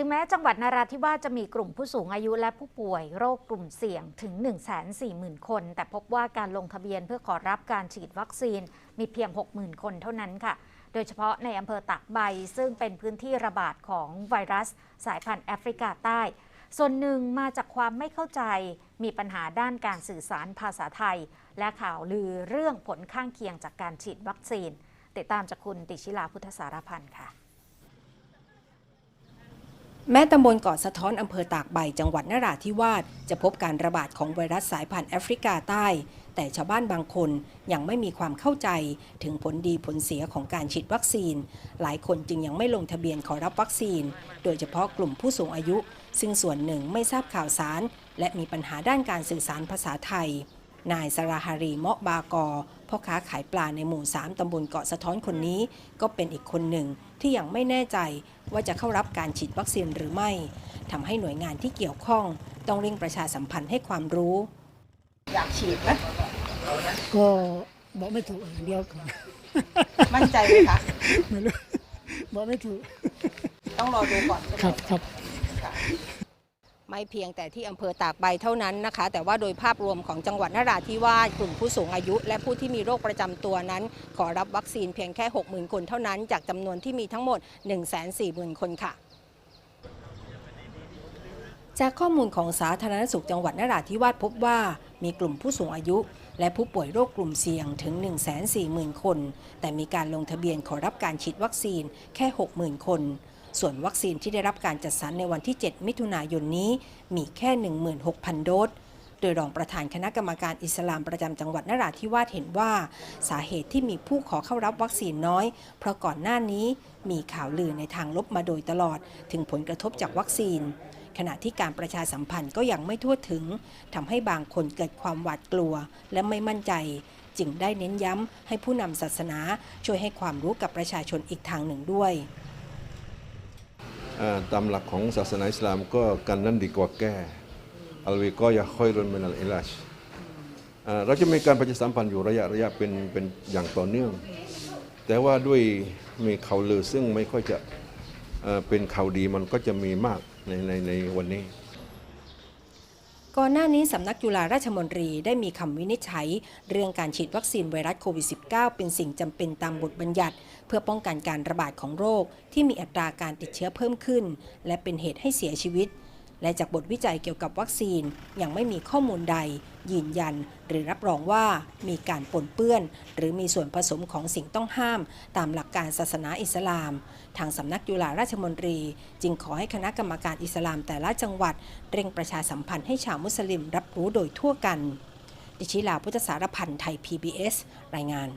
ถึงแม้จังหวัดนาราธิวาสจะมีกลุ่มผู้สูงอายุและผู้ป่วยโรคกลุ่มเสี่ยงถึง 140,000 คน แต่พบว่าการลงทะเบียนเพื่อขอรับการฉีดวัคซีนมีเพียง 60,000 คนเท่านั้นค่ะ โดยเฉพาะในอำเภอตากใบ ซึ่งเป็นพื้นที่ระบาดของไวรัส สายพันธุ์แอฟริกาใต้ ส่วนหนึ่งมาจากความไม่เข้าใจ มีปัญหาด้านการสื่อสารภาษาไทย และข่าวลือเรื่องผลข้างเคียงจากการฉีดวัคซีน ติดตามจากคุณติชิลาพุทธสารพันธ์ค่ะ แม้ตำบลเกาะสะท้อนอำเภอตากใบจังหวัดนราธิวาสจะพบการระบาดของไวรัสสายพันธุ์แอฟริกาใต้ แต่ชาวบ้านบางคนยังไม่มีความเข้าใจถึงผลดีผลเสียของการฉีดวัคซีน หลายคนจึงยังไม่ลงทะเบียนขอรับวัคซีน โดยเฉพาะกลุ่มผู้สูงอายุ ซึ่งส่วนหนึ่งไม่ทราบข่าวสาร และมีปัญหาด้านการสื่อสารภาษาไทย นายสราฮารีเมาะบากอพ่อค้าขายปลาในหมู่ 3 ตำบลเกาะสะท้อนคนนี้ ก็เป็นอีกคนหนึ่งที่ยังไม่แน่ใจว่าจะเข้ารับการฉีดวัคซีนหรือไม่ทำให้หน่วยงานที่เกี่ยวข้อง ต้องเร่งประชาสัมพันธ์ให้ความรู้ อยากฉีดไหมก็บอกไม่ถูกอย่างเดียวก่อนมั่นใจไหมคะไม่รู้บอกไม่ถูก ต้องรอดูก่อนใช่ไหมครับครับค่ะ ไม่เพียงแต่ที่อำเภอตากใบเท่านั้นนะคะ แต่ว่าโดยภาพรวมของจังหวัดนราธิวาสกลุ่มผู้สูงอายุ และผู้ที่มีโรคประจำตัวนั้น ขอรับวัคซีนเพียงแค่ 60,000 คนเท่านั้นจากจำนวนที่มีทั้งหมด 140,000 คนค่ะจากข้อมูลของสาธารณสุขจังหวัดนราธิวาสพบว่ามีกลุ่มผู้สูงอายุ และผู้ป่วยโรคกลุ่มเสี่ยงถึง 140,000 คน แต่มีการลงทะเบียนขอรับการฉีดวัคซีนแค่ 60,000 คน ส่วนวัคซีนที่ได้รับการจัดสรรในวันที่ 7 มิถุนายนนี้มีแค่ 16,000 โดสโดยรองประธานคณะกรรมการอิสลามประจำจังหวัดนราธิวาสเห็นว่า สาเหตุที่มีผู้ขอเข้ารับวัคซีนน้อย เพราะก่อนหน้านี้มีข่าวลือในทางลบมาโดยตลอด ถึงผลกระทบจากวัคซีน ขณะที่การประชาสัมพันธ์ก็ยังไม่ทั่วถึงทำให้บางคนเกิดความหวาดกลัว และไม่มั่นใจ จึงได้เน้นย้ำให้ผู้นำศาสนาช่วยให้ความรู้กับประชาชนอีกทางหนึ่งด้วย ตามหลักของศาสนาอิสลามก็กันนั้นดีกว่าแก้อัลวิก็ยาค่อยรุนมินัลอิลัชเราจะมีการประชาสัมพันธ์อยู่ระยะระยะเป็นเป็นอย่างต่อเนื่อง แต่ว่าด้วยมีข่าวลือซึ่งไม่ค่อยจะเป็นข่าวดีมันก็จะมีมากในในในวันนี้ ก่อนหน้านี้สำนักจุฬาราชมนตรีได้มีคำวินิจฉัย เรื่องการฉีดวัคซีนไวรัสโควิด -19 เป็นสิ่งจำเป็นตามบทบัญญัติ เพื่อป้องกันการระบาดของโรค ที่มีอัตราการติดเชื้อเพิ่มขึ้น และเป็นเหตุให้เสียชีวิต และจากบทวิจัยเกี่ยวกับวัคซีนยังไม่มีข้อมูลใด ยืนยัน หรือรับรองว่ามีการปนเปื้อน หรือมีส่วนผสมของสิ่งต้องห้าม ตามหลักการศาสนาอิสลาม ทางสำนักจุฬาราชมนตรี จึงขอให้คณะกรรมการอิสลามแต่ละจังหวัด เร่งประชาสัมพันธ์ให้ชาวมุสลิมรับรู้โดยทั่วกัน ดิชิลาพุทธสารพันธ์ไทย PBS รายงาน